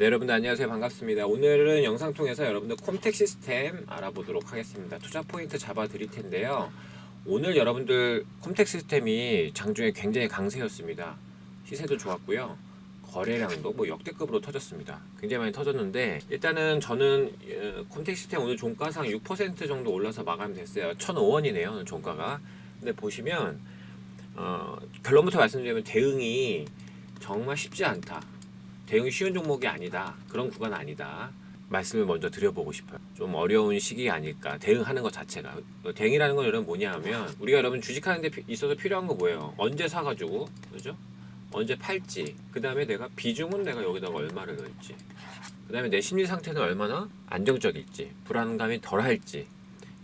네, 여러분들 안녕하세요. 반갑습니다. 오늘은 영상 통해서 여러분들 콤텍 시스템 알아보도록 하겠습니다. 투자 포인트 잡아 드릴 텐데요. 오늘 여러분들 콤텍 시스템이 장중에 굉장히 강세였습니다. 시세도 좋았고요. 거래량도 뭐 역대급으로 터졌습니다. 굉장히 많이 터졌는데 일단은 저는 어, 콤텍 시스템 오늘 종가상 6% 정도 올라서 마감됐어요. 1,005원이네요. 오늘 종가가. 근데 보시면 어, 결론부터 말씀드리면 대응이 정말 쉽지 않다. 대응이 쉬운 종목이 아니다. 그런 구간 아니다. 말씀을 먼저 드려보고 싶어요. 좀 어려운 시기 아닐까. 대응하는 것 자체가. 어, 대응이라는 건 여러분 뭐냐 하면 우리가 여러분 주식하는 데 피- 있어서 필요한 거 뭐예요? 언제 사가지고, 그죠? 언제 팔지. 그 다음에 내가 비중은 내가 여기다가 얼마를 넣을지. 그 다음에 내 심리 상태는 얼마나 안정적일지. 불안감이 덜 할지.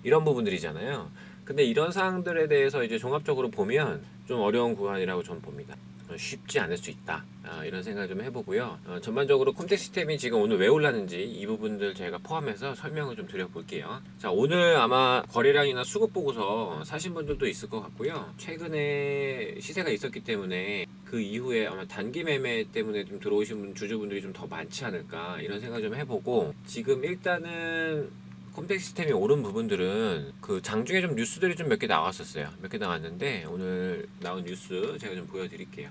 이런 부분들이잖아요. 근데 이런 사항들에 대해서 이제 종합적으로 보면 좀 어려운 구간이라고 저는 봅니다. 어, 쉽지 않을 수 있다. 아, 이런 생각을 좀 해보고요. 어, 전반적으로 콤텍 시스템이 지금 오늘 왜 올랐는지 이 부분들 제가 포함해서 설명을 좀 드려볼게요. 자, 오늘 아마 거래량이나 수급 보고서 사신 분들도 있을 것 같고요. 최근에 시세가 있었기 때문에 그 이후에 아마 단기 매매 때문에 좀 들어오신 분, 주주분들이 좀 더 많지 않을까 이런 생각 좀 해보고 지금 일단은 콤텍 시스템이 오른 부분들은 그 장중에 좀 뉴스들이 좀 몇 개 나왔었어요. 몇 개 나왔는데 오늘 나온 뉴스 제가 좀 보여드릴게요.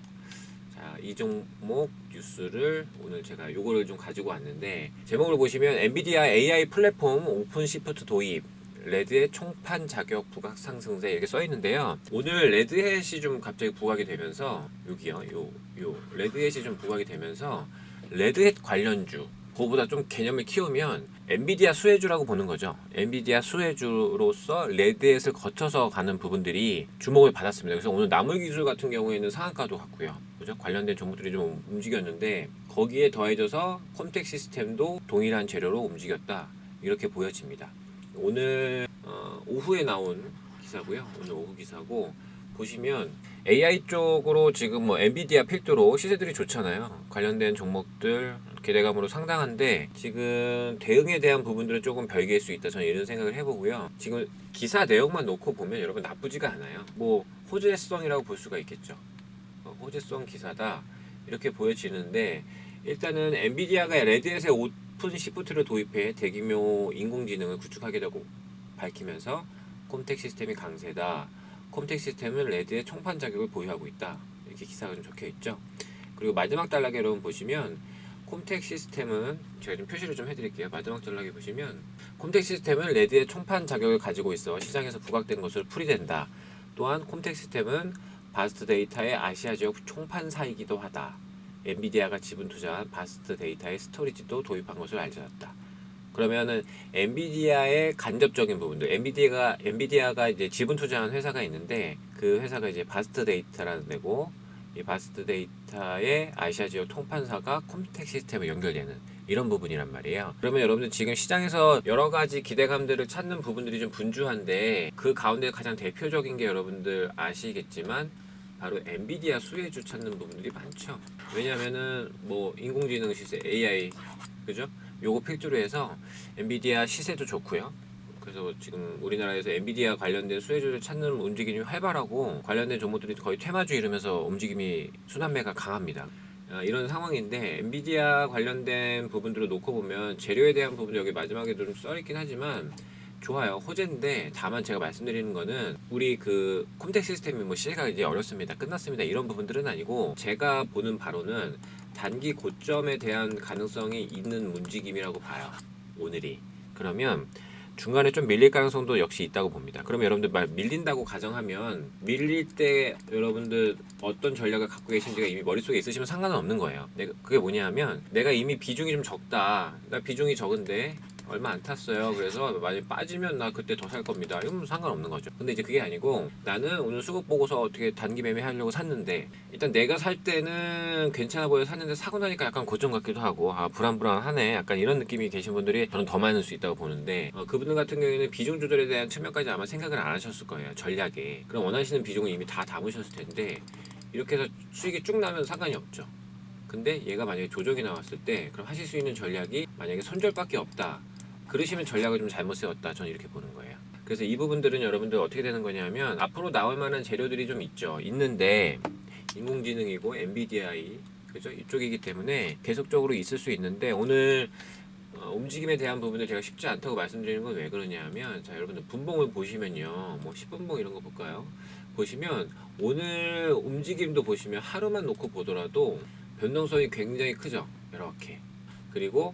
자, 이 종목 뉴스를 오늘 제가 요거를 좀 가지고 왔는데 제목을 보시면 엔비디아 AI 플랫폼 오픈 시프트 도입 레드의 총판 자격 부각 상승세 이렇게 써 있는데요. 오늘 레드햇이 좀 갑자기 부각이 되면서 여기요, 요, 요 레드햇이 좀 부각이 되면서 레드햇 관련주 그거보다 좀 개념을 키우면 엔비디아 수혜주라고 보는 거죠. 엔비디아 수혜주로서 레드햇을 거쳐서 가는 부분들이 주목을 받았습니다. 그래서 오늘 나물 기술 같은 경우에는 상한가도 갔고요. 그죠? 관련된 종목들이 좀 움직였는데 거기에 더해져서 콤텍 시스템도 동일한 재료로 움직였다. 이렇게 보여집니다. 오늘 어, 오후에 나온 기사고요. 오늘 오후 기사고 보시면 AI 쪽으로 지금 뭐 엔비디아 필두로 시세들이 좋잖아요. 관련된 종목들 기대감으로 상당한데 지금 대응에 대한 부분들은 조금 별개일 수 있다. 저는 이런 생각을 해보고요. 지금 기사 내용만 놓고 보면 여러분 나쁘지가 않아요. 뭐 호재성이라고 볼 수가 있겠죠. 어, 호재성 기사다 이렇게 보여지는데 일단은 엔비디아가 레드햇의 오픈 시프트를 도입해 대규모 인공지능을 구축하겠다고 밝히면서 콤텍 시스템이 강세다. 콤텍 시스템은 레드의 총판 자격을 보유하고 있다. 이렇게 기사가 좀 적혀 있죠. 그리고 마지막 단락에 여러분 보시면 콤텍 시스템은 제가 좀 표시를 좀 해드릴게요. 마지막 단락에 보시면 콤텍 시스템은 레드의 총판 자격을 가지고 있어 시장에서 부각된 것을 풀이된다. 또한 콤텍 시스템은 바스트 데이터의 아시아 지역 총판사이기도 하다. 엔비디아가 지분 투자한 바스트 데이터의 스토리지도 도입한 것을 알려졌다. 그러면은 엔비디아의 간접적인 부분들, 엔비디아가 엔비디아가 이제 지분 투자한 회사가 있는데 그 회사가 이제 바스트 데이터라는 데고 이 바스트 데이터의 아시아 지역 통판사가 콤텍 시스템에 연결되는 이런 부분이란 말이에요. 그러면 여러분들 지금 시장에서 여러 가지 기대감들을 찾는 부분들이 좀 분주한데 그 가운데 가장 대표적인 게 여러분들 아시겠지만 바로 엔비디아 수혜주 찾는 부분들이 많죠. 왜냐면은 뭐 인공지능 시세 AI 그죠? 요거 필두로 해서 엔비디아 시세도 좋고요. 그래서 지금 우리나라에서 엔비디아 관련된 수혜주를 찾는 움직임이 활발하고 관련된 종목들이 거의 퇴마주 이러면서 움직임이 순환매가 강합니다. 아, 이런 상황인데 엔비디아 관련된 부분들을 놓고 보면 재료에 대한 부분 여기 마지막에도 좀 써있긴 하지만 좋아요 호재인데 다만 제가 말씀드리는 거는 우리 그 콤텍 시스템이 뭐 시세가 이제 어렵습니다 끝났습니다 이런 부분들은 아니고 제가 보는 바로는 단기 고점에 대한 가능성이 있는 움직임이라고 봐요 오늘이 그러면 중간에 좀 밀릴 가능성도 역시 있다고 봅니다. 그러면 여러분들 말 밀린다고 가정하면 밀릴 때 여러분들 어떤 전략을 갖고 계신지가 이미 머릿속에 있으시면 상관은 없는 거예요. 내가 그게 뭐냐 하면 내가 이미 비중이 좀 적다. 나 비중이 적은데 얼마 안 탔어요. 그래서 많이 빠지면 나 그때 더 살 겁니다. 이건 상관없는 거죠. 근데 이제 그게 아니고 나는 오늘 수급 보고서 어떻게 단기 매매하려고 샀는데 일단 내가 살 때는 괜찮아 보여 샀는데 사고 나니까 약간 고점 같기도 하고 아 불안불안하네 약간 이런 느낌이 계신 분들이 저는 더 많을 수 있다고 보는데 어, 그분들 같은 경우에는 비중 조절에 대한 측면까지 아마 생각을 안 하셨을 거예요 전략에 그럼 원하시는 비중은 이미 다 담으셨을 텐데 이렇게 해서 수익이 쭉 나면 상관이 없죠 근데 얘가 만약에 조정이 나왔을 때 그럼 하실 수 있는 전략이 만약에 손절밖에 없다 그러시면 전략을 좀 잘못 세웠다. 저는 이렇게 보는 거예요. 그래서 이 부분들은 여러분들 어떻게 되는 거냐면 앞으로 나올 만한 재료들이 좀 있죠. 있는데 인공지능이고 엔비디아이 그죠? 이쪽이기 때문에 계속적으로 있을 수 있는데 오늘 어, 움직임에 대한 부분을 제가 쉽지 않다고 말씀드리는 건 왜 그러냐면 자 여러분들 분봉을 보시면요. 뭐 10분봉 이런 거 볼까요? 보시면 오늘 움직임도 보시면 하루만 놓고 보더라도 변동성이 굉장히 크죠. 이렇게. 그리고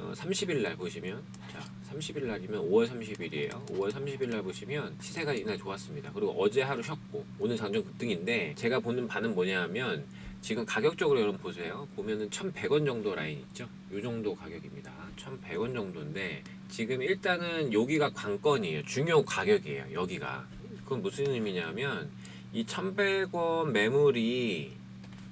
어, 30일 날 보시면 자 30일 날이면 5월 30일이에요 5월 30일 날 보시면 시세가 이날 좋았습니다 그리고 어제 하루 쉬었고 오늘 장중 급등인데 제가 보는 바는 뭐냐면 지금 가격적으로 여러분 보세요. 보면은 1,100원 정도 라인 있죠? 요 정도 가격입니다. 1,100원 정도인데 지금 일단은 여기가 관건이에요. 중요 가격이에요. 여기가. 그건 무슨 의미냐면 이 1,100원 매물이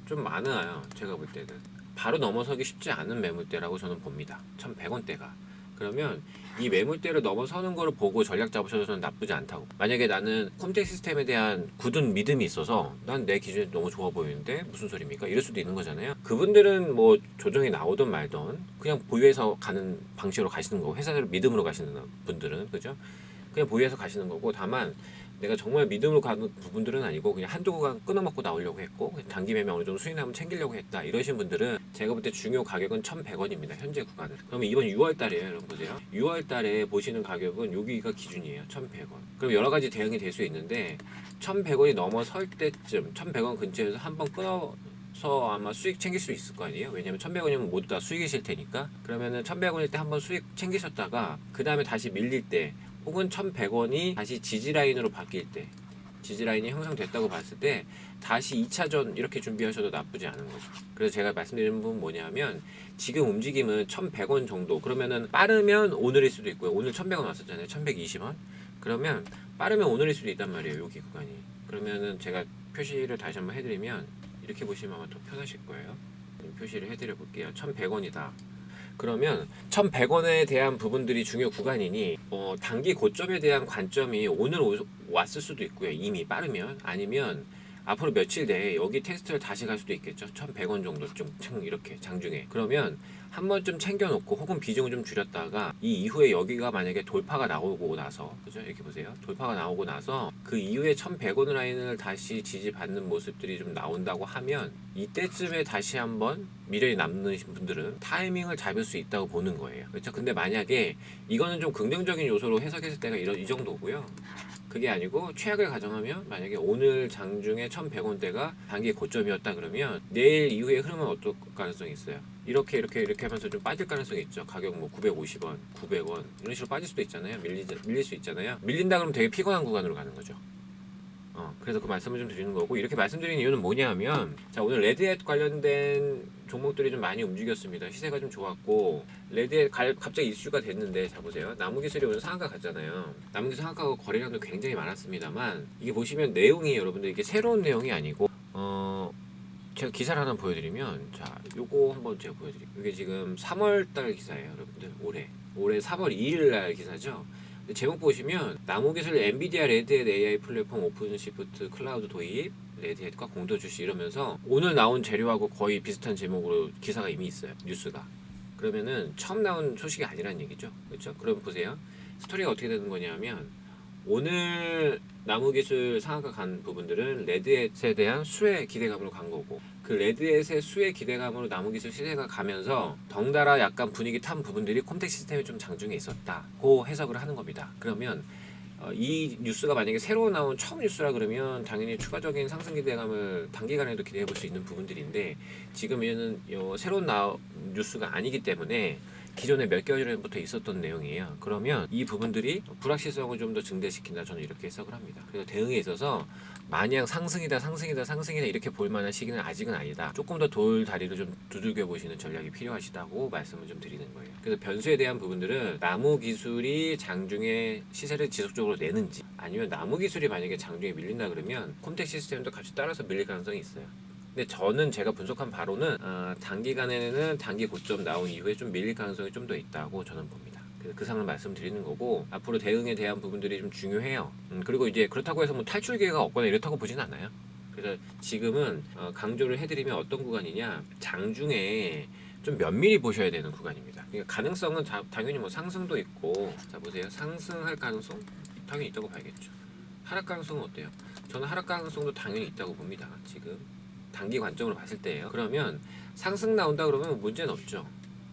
좀 많아요. 제가 볼 때는. 바로 넘어서기 쉽지 않은 매물대라고 저는 봅니다. 1,100원대가. 그러면 이 매물대를 넘어서는 거를 보고 전략 잡으셔도 저는 나쁘지 않다고. 만약에 나는 컴텍 시스템에 대한 굳은 믿음이 있어서 난 내 기준에 너무 좋아 보이는데 무슨 소리입니까? 이럴 수도 있는 거잖아요. 그분들은 뭐 조정이 나오든 말든 그냥 보유해서 가는 방식으로 가시는 거고 회사를 믿음으로 가시는 분들은 그죠? 그냥 보유해서 가시는 거고 다만 내가 정말 믿음으로 가는 부분들은 아니고 그냥 한두 구간 끊어먹고 나오려고 했고 단기 매매 어느 정도 수익 나면 챙기려고 했다. 이러신 분들은 제가 볼 때 중요 가격은 1,100원입니다 현재 구간은. 그러면 이번 6월 달이에요 여러분. 보세요. 6월 달에 보시는 가격은 여기가 기준이에요 1,100원. 그럼 여러 가지 대응이 될 수 있는데 1,100원이 넘어설 때쯤 1,100원 근처에서 한번 끊어 서 아마 수익 챙길 수 있을 거 아니에요? 왜냐면 1,100원이면 모두 다 수익이실 테니까. 그러면은 1,100원일 때 한번 수익 챙기셨다가 그 다음에 다시 밀릴 때 혹은 1,100원이 다시 지지 라인으로 바뀔 때 지지 라인이 형성됐다고 봤을 때 다시 2차전 이렇게 준비하셔도 나쁘지 않은 거죠. 그래서 제가 말씀드리는 부분 뭐냐면 지금 움직임은 1,100원 정도 그러면은 빠르면 오늘일 수도 있고요. 오늘 1,100원 왔었잖아요. 1,120원. 그러면 빠르면 오늘일 수도 있단 말이에요. 여기 구간이. 그러면은 제가 표시를 다시 한번 해드리면 이렇게 보시면 아마 더 편하실 거예요. 표시를 해드려 볼게요. 1,100원이다. 그러면 1,100원에 대한 부분들이 중요 구간이니 어, 단기 고점에 대한 관점이 오늘 오- 왔을 수도 있고요. 이미 빠르면 아니면 앞으로 며칠 내에 여기 테스트를 다시 갈 수도 있겠죠. 1,100원 정도쯤 층 이렇게 장중에. 그러면 한 번쯤 챙겨놓고 혹은 비중을 좀 줄였다가 이 이후에 여기가 만약에 돌파가 나오고 나서 그죠? 이렇게 보세요. 돌파가 나오고 나서 그 이후에 1,100원 라인을 다시 지지받는 모습들이 좀 나온다고 하면 이때쯤에 다시 한번 미련이 남는 분들은 타이밍을 잡을 수 있다고 보는 거예요. 그렇죠? 근데 만약에 이거는 좀 긍정적인 요소로 해석했을 때가 이런 이 정도고요. 그게 아니고 최악을 가정하면 만약에 오늘 장중에 1,100원대가 단기 고점이었다 그러면 내일 이후의 흐름은 어떨 가능성이 있어요? 이렇게 이렇게 이렇게 하면서 좀 빠질 가능성이 있죠. 가격 뭐 950원, 900원 이런 식으로 빠질 수도 있잖아요. 밀리, 밀릴 수 있잖아요. 밀린다 그러면 되게 피곤한 구간으로 가는 거죠. 어, 그래서 그 말씀을 좀 드리는 거고 이렇게 말씀드리는 이유는 뭐냐면 자 오늘 레드햇 관련된 종목들이 좀 많이 움직였습니다. 시세가 좀 좋았고 레드햇 갈- 갑자기 이슈가 됐는데 자 보세요. 나무기술이 오늘 상한가 갔잖아요. 나무기술 상한가가 거래량도 굉장히 많았습니다만 이게 보시면 내용이 여러분들 이게 새로운 내용이 아니고 어 제가 기사를 하나 보여드리면 자 요거 한번 제가 보여드릴게요. 이게 지금 3월달 기사예요, 여러분들 올해 올해 3월 2일 날 기사죠. 제목 보시면 나무기술 엔비디아 레드햇 AI 플랫폼 오픈시프트 클라우드 도입 레드햇과 공도 출시 이러면서 오늘 나온 재료하고 거의 비슷한 제목으로 기사가 이미 있어요 뉴스가. 그러면은 처음 나온 소식이 아니란 얘기죠. 그렇죠? 그럼 보세요. 스토리가 어떻게 되는 거냐면 오늘 나무기술 상한가 간 부분들은 레드햇에 대한 수혜 기대감으로 간 거고 그 레드햇의 수혜 기대감으로 나무기술 시세가 가면서 덩달아 약간 분위기 탄 부분들이 콤텍 시스템에 좀 장중에 있었다고 해석을 하는 겁니다. 그러면 어, 이 뉴스가 만약에 새로 나온 처음 뉴스라 그러면 당연히 추가적인 상승 기대감을 단기간에도 기대해 볼 수 있는 부분들인데 지금 얘는 요 새로 나온 뉴스가 아니기 때문에 기존에 몇 개월 전부터 있었던 내용이에요. 그러면 이 부분들이 불확실성을 좀 더 증대시킨다. 저는 이렇게 해석을 합니다. 그래서 대응에 있어서 마냥 상승이다, 상승이다, 상승이다 이렇게 볼 만한 시기는 아직은 아니다. 조금 더 돌 다리를 좀 두들겨 보시는 전략이 필요하시다고 말씀을 좀 드리는 거예요. 그래서 변수에 대한 부분들은 나무 기술이 장중에 시세를 지속적으로 내는지 아니면 나무 기술이 만약에 장중에 밀린다 그러면 콤텍 시스템도 같이 따라서 밀릴 가능성이 있어요. 근데 저는 제가 분석한 바로는 어, 단기간에는 단기 고점 나온 이후에 좀 밀릴 가능성이 좀 더 있다고 저는 봅니다. 그래서 그 상을 말씀드리는 거고 앞으로 대응에 대한 부분들이 좀 중요해요. 음, 그리고 이제 그렇다고 해서 뭐 탈출 기회가 없거나 이렇다고 보진 않아요. 그래서 지금은 어, 강조를 해드리면 어떤 구간이냐 장중에 좀 면밀히 보셔야 되는 구간입니다. 그러니까 가능성은 다- 당연히 뭐 상승도 있고 자 보세요 상승할 가능성 당연히 있다고 봐야겠죠. 하락 가능성은 어때요? 저는 하락 가능성도 당연히 있다고 봅니다. 지금 단기 관점으로 봤을 때예요. 그러면 상승 나온다 그러면 문제는 없죠.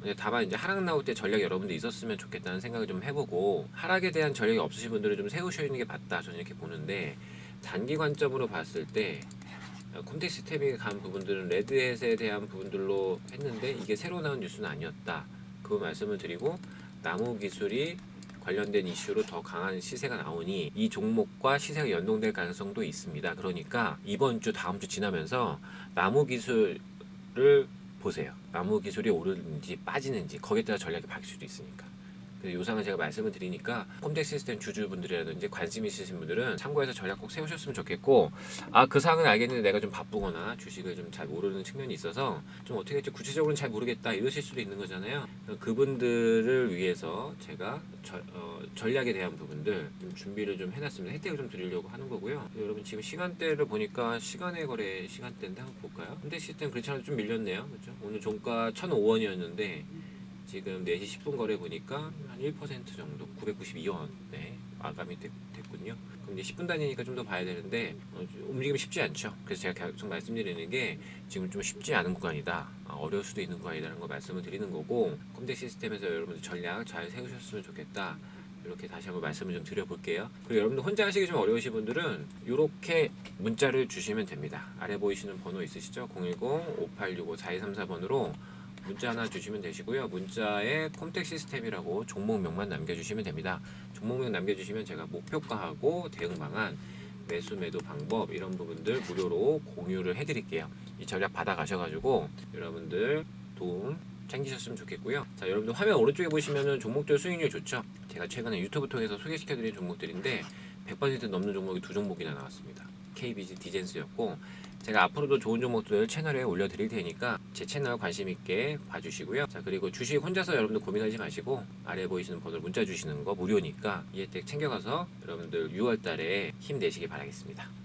근데 다만 이제 하락 나올 때 전략 여러분들 있었으면 좋겠다는 생각을 좀 해보고 하락에 대한 전략이 없으신 분들은 좀 세우셔야 하는 게 맞다 저는 이렇게 보는데 단기 관점으로 봤을 때 어, 콤텍 시스템이 간 부분들은 레드햇에 대한 부분들로 했는데 이게 새로 나온 뉴스는 아니었다 그 말씀을 드리고 나무 기술이 관련된 이슈로 더 강한 시세가 나오니 이 종목과 시세가 연동될 가능성도 있습니다. 그러니까 이번 주 다음 주 지나면서 나무 기술을 보세요. 나무 기술이 오르는지 빠지는지 거기에 따라 전략이 바뀔 수도 있으니까. 그래서 요상은 제가 말씀을 드리니까 콤텍 시스템 주주분들이라든지 관심 있으신 분들은 참고해서 전략 꼭 세우셨으면 좋겠고 아 그 사항은 알겠는데 내가 좀 바쁘거나 주식을 좀 잘 모르는 측면이 있어서 좀 어떻게 할지 구체적으로는 잘 모르겠다 이러실 수도 있는 거잖아요. 그분들을 위해서 제가 저- 어, 전략에 대한 부분들 좀 준비를 좀 해놨습니다. 혜택을 좀 드리려고 하는 거고요. 여러분 지금 시간대를 보니까 시간의 거래 시간대인데 한번 볼까요? 콤텍 시스템 그렇지 않아도 좀 밀렸네요. 그렇죠? 오늘 종가 1,005원이었는데 지금 4시 10분 거래 보니까 한 1% 정도 992원 네 마감이 됐, 됐군요. 그럼 이제 10분 단위니까 좀 더 봐야 되는데 어, 좀 움직임이 쉽지 않죠. 그래서 제가 계속 말씀드리는 게 지금 좀 쉽지 않은 구간이다. 아, 어려울 수도 있는 구간이라는 거 말씀을 드리는 거고 컴퓨터 시스템에서 여러분들 전략 잘 세우셨으면 좋겠다. 이렇게 다시 한번 말씀을 좀 드려볼게요. 그리고 여러분들 혼자 하시기 좀 어려우신 분들은 이렇게 문자를 주시면 됩니다. 아래 보이시는 번호 있으시죠? 010-5865-4234번으로 문자 하나 주시면 되시고요. 문자에 콤텍 시스템이라고 종목명만 남겨주시면 됩니다. 종목명 남겨주시면 제가 목표가하고 대응 방안, 매수 매도 방법 이런 부분들 무료로 공유를 해드릴게요. 이 전략 받아가셔가지고 여러분들 도움 챙기셨으면 좋겠고요. 자, 여러분들 화면 오른쪽에 보시면은 종목들 수익률 좋죠? 제가 최근에 유튜브 통해서 소개시켜드린 종목들인데 100% 넘는 종목이 두 종목이나 나왔습니다. KBG 디젠스였고 제가 앞으로도 좋은 종목들 채널에 올려드릴 테니까 제 채널 관심 있게 봐주시고요. 자 그리고 주식 혼자서 여러분들 고민하지 마시고 아래 보이시는 번호로 문자 주시는 거 무료니까 이 혜택 챙겨가서 여러분들 6월달에 힘내시기 바라겠습니다.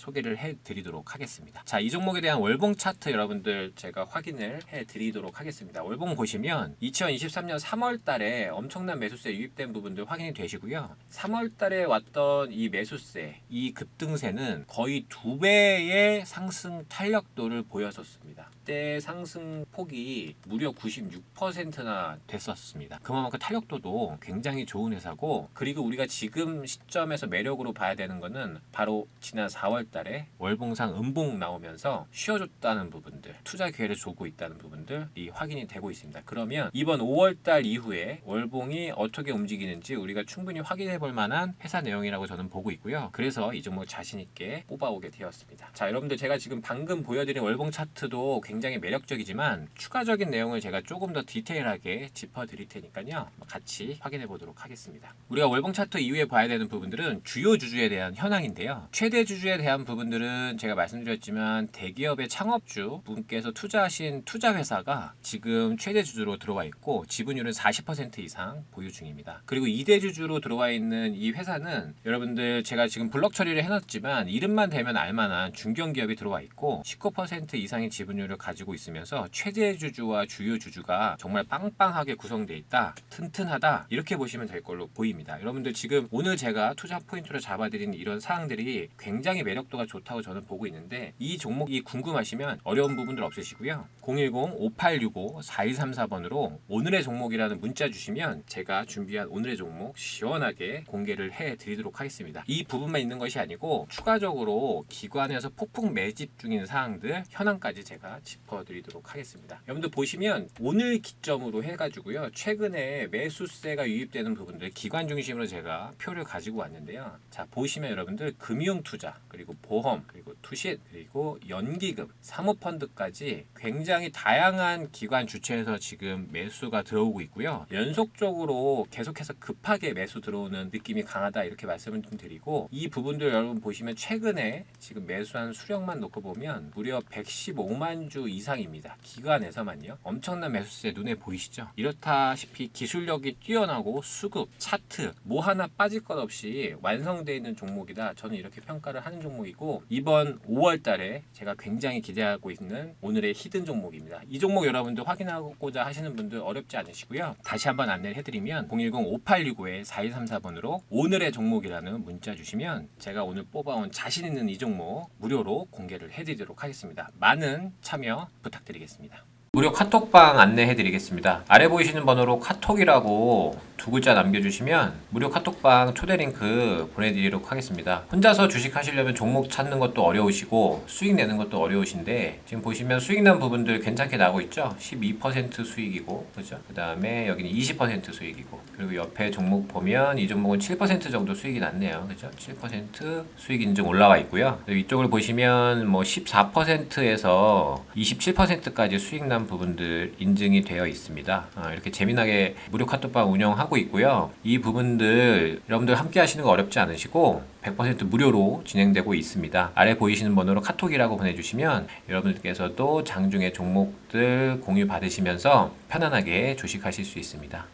소개를 해드리도록 하겠습니다. 자, 이 종목에 대한 월봉 차트 여러분들 제가 확인을 해드리도록 하겠습니다. 월봉 보시면 2023년 3월 달에 엄청난 매수세 유입된 부분들 확인이 되시고요. 3월 달에 왔던 이 매수세, 이 급등세는 거의 두 배의 상승 탄력도를 보였었습니다. 그때 상승 폭이 무려 96%나 됐었습니다. 그만큼 탄력도도 굉장히 좋은 회사고 그리고 우리가 지금 시점에서 매력으로 봐야 되는 거는 바로 지난 4월 달에 월봉상 음봉 나오면서 쉬어줬다는 부분들 투자 기회를 주고 있다는 부분들이 확인이 되고 있습니다. 그러면 이번 5월 달 이후에 월봉이 어떻게 움직이는지 우리가 충분히 확인해 볼 만한 회사 내용이라고 저는 보고 있고요. 그래서 이 종목 자신 있게 뽑아오게 되었습니다. 자, 여러분들 제가 지금 방금 보여드린 월봉 차트도 굉장히 매력적이지만 추가적인 내용을 제가 조금 더 디테일하게 짚어 드릴 테니까요. 같이 확인해 보도록 하겠습니다. 우리가 월봉 차트 이후에 봐야 되는 부분들은 주요 주주에 대한 현황인데요. 최대 주주에 대한 부분들은 제가 말씀드렸지만 대기업의 창업주 분께서 투자하신 투자 회사가 지금 최대 주주로 들어와 있고 지분율은 40% 이상 보유 중입니다. 그리고 2대 주주로 들어와 있는 이 회사는 여러분들 제가 지금 블럭 처리를 해놨지만 이름만 대면 알만한 중견 기업이 들어와 있고 19% 이상의 지분율을 가지고 있으면서 최대 주주와 주요 주주가 정말 빵빵하게 구성되어 있다, 튼튼하다 이렇게 보시면 될 걸로 보입니다. 여러분들 지금 오늘 제가 투자 포인트로 잡아드린 이런 사항들이 굉장히 매력 도가 좋다고 저는 보고 있는데 이 종목이 궁금하시면 어려운 부분들 없으시고요. 010-5865-4234번으로 오늘의 종목이라는 문자 주시면 제가 준비한 오늘의 종목 시원하게 공개를 해드리도록 하겠습니다. 이 부분만 있는 것이 아니고 추가적으로 기관에서 폭풍 매집 중인 사항들 현황까지 제가 짚어드리도록 하겠습니다. 여러분들 보시면 오늘 기점으로 해가지고요. 최근에 매수세가 유입되는 부분들 기관 중심으로 제가 표를 가지고 왔는데요. 자 보시면 여러분들 금융 투자 그리고 보험 그리고 투신 그리고 연기금 사모펀드까지 굉장히 다양한 기관 주체에서 지금 매수가 들어오고 있고요. 연속적으로 계속해서 급하게 매수 들어오는 느낌이 강하다 이렇게 말씀을 좀 드리고 이 부분들 여러분 보시면 최근에 지금 매수한 수령만 놓고 보면 무려 115만 주 이상입니다. 기관에서만요. 엄청난 매수세 눈에 보이시죠? 이렇다시피 기술력이 뛰어나고 수급, 차트 뭐 하나 빠질 것 없이 완성되어 있는 종목이다. 저는 이렇게 평가를 하는 종목 이고 이번 5월 달에 제가 굉장히 기대하고 있는 오늘의 히든 종목입니다. 이 종목 여러분들 확인하고자 하시는 분들 어렵지 않으시고요. 다시 한번 안내를 해드리면 010-5865-4234번으로 오늘의 종목이라는 문자 주시면 제가 오늘 뽑아온 자신 있는 이 종목 무료로 공개를 해드리도록 하겠습니다. 많은 참여 부탁드리겠습니다. 무료 카톡방 안내해 드리겠습니다. 아래 보이시는 번호로 카톡이라고 두 글자 남겨주시면 무료 카톡방 초대 링크 보내드리도록 하겠습니다. 혼자서 주식 하시려면 종목 찾는 것도 어려우시고 수익 내는 것도 어려우신데 지금 보시면 수익 난 부분들 괜찮게 나고 있죠? 12% 수익이고 그죠? 그 다음에 여기는 20% 수익이고 그리고 옆에 종목 보면 이 종목은 7% 정도 수익이 났네요. 그죠? 7% 수익 인증 올라와 있고요. 이쪽을 보시면 뭐 14%에서 27%까지 수익 난 부분들 인증이 되어 있습니다. 아, 이렇게 재미나게 무료 카톡방 운영하고 있고요. 이 부분들 여러분들 함께 하시는 거 어렵지 않으시고 100% 무료로 진행되고 있습니다. 아래 보이시는 번호로 카톡이라고 보내주시면 여러분들께서도 장중에 종목들 공유 받으시면서 편안하게 주식하실 수 있습니다.